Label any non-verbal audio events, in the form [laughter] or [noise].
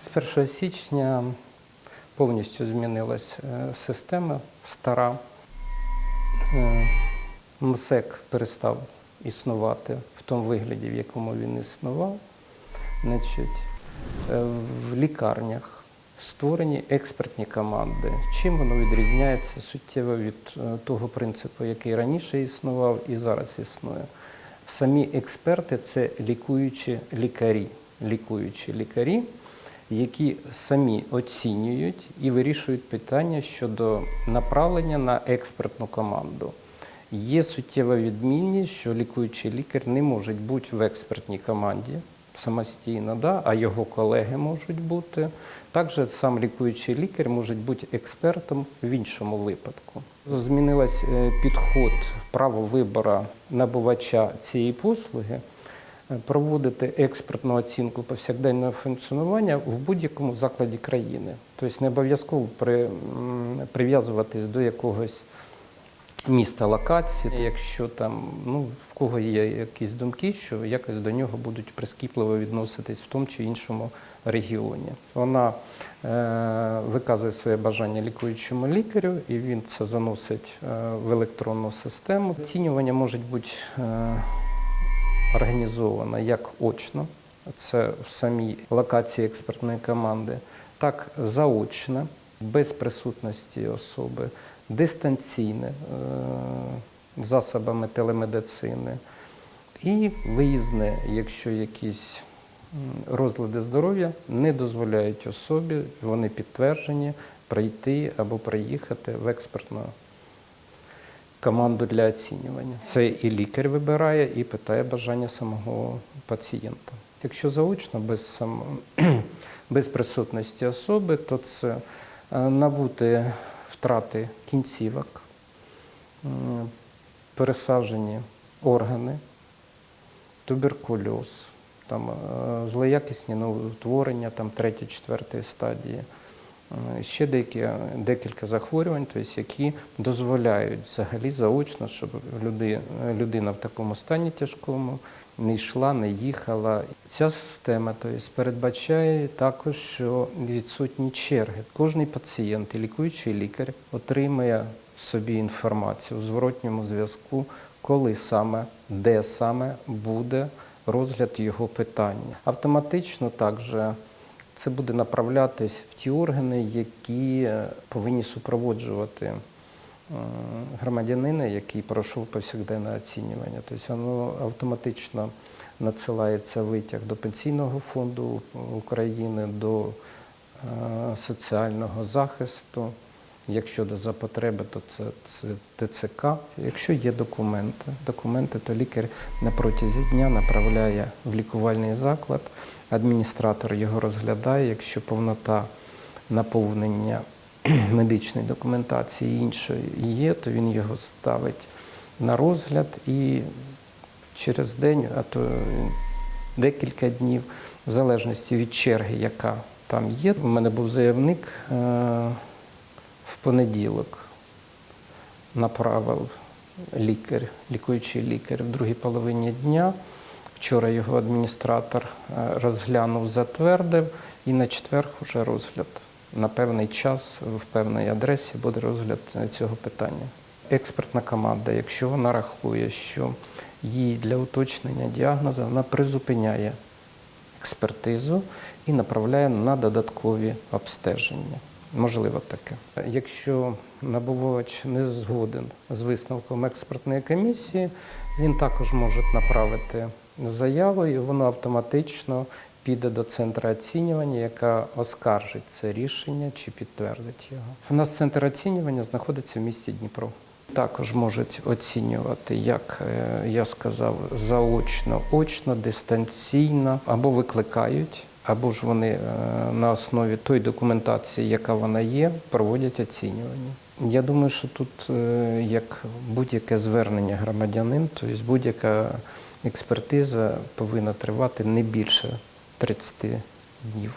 З 1 січня повністю змінилась е, система стара. Е, МСЕК перестав існувати в тому вигляді, в якому він існував. Значить, е, в лікарнях створені експертні команди. Чим воно відрізняється суттєво від того принципу, який раніше існував і зараз існує? Самі експерти це лікуючі лікарі, лікуючі лікарі, які самі оцінюють і вирішують питання щодо направлення на експертну команду. Є суттєва відмінність, що лікуючий лікар не може бути в експертній команді самостійно, да? а його колеги можуть бути. Також сам лікуючий лікар може бути експертом в іншому випадку. Змінилась е, підход право вибору набувача цієї послуги. Е, Проводити експертну оцінку повсякденного функціонування в будь-якому закладі країни. Тобто не обов'язково при, прив'язуватись до якогось міста локації, якщо там ну в кого є якісь думки, що якось до нього будуть прискіпливо відноситись в тому чи іншому регіоні. Вона е, виказує своє бажання лікуючому лікарю, і він це заносить е, в електронну систему. Оцінювання можуть бути е, організовано як очно, це в самій локації експертної команди, так заочно, без присутності особи, дистанційне е, засобами телемедицини. І виїзне, якщо якісь розлади здоров'я не дозволяють особі, вони підтверджені, прийти або приїхати в експертну команду для оцінювання. Це і лікар вибирає, і питає бажання самого пацієнта. Якщо заочно, без, [clears throat] без присутності особи, то це е, набути втрати кінцівок, пересаджені органи, туберкульоз, там, е, злоякісні новоутворення, там, третьої, четвертої стадії. Е, Ще деякі, декілька захворювань, тобто, які дозволяють взагалі заочно, щоб люди, людина в такому стані тяжкому не йшла, не їхала. Ця система тобто, передбачає також, що відсутні черги. Кожний пацієнт і лікуючий лікар отримує собі інформацію у зворотньому зв'язку, коли саме, де саме буде розгляд його питання. Автоматично також це буде направлятись в ті органи, які е, повинні супроводжувати громадянина, який пройшов повсякденне оцінювання. Тобто воно автоматично надсилається витяг до Пенсійного фонду України, до е, соціального захисту. Якщо за потреби, то це, це ТЦК. Якщо є документи, документи, то лікар на протязі дня направляє в лікувальний заклад, адміністратор його розглядає. Якщо повнота наповнення [clears throat] медичної документації іншої є, то він його ставить на розгляд і через день, а то декілька днів, в залежності від черги, яка там є. У мене був заявник. В понеділок направив лікар, лікуючий лікар в другій половині дня. Вчора його адміністратор е, розглянув, затвердив, і на четвер вже розгляд. На певний час в певній адресі буде розгляд е, цього питання. Експертна команда, якщо вона рахує, що їй для уточнення діагнозу вона призупиняє експертизу і направляє на додаткові обстеження. Можливо таке. Якщо набувач не згоден з висновком експертної комісії, він також може направити заяву, і воно автоматично піде до центру оцінювання, яка оскаржить це рішення чи підтвердить його. У нас центр оцінювання знаходиться в місті Дніпро. Також можуть оцінювати, як е, я сказав, заочно, очно, дистанційно або викликають, або ж вони е, на основі тої документації, яка вона є, проводять оцінювання. Я думаю, що тут е, як будь-яке звернення громадянин, тобто будь-яка експертиза повинна тривати не більше 30 днів.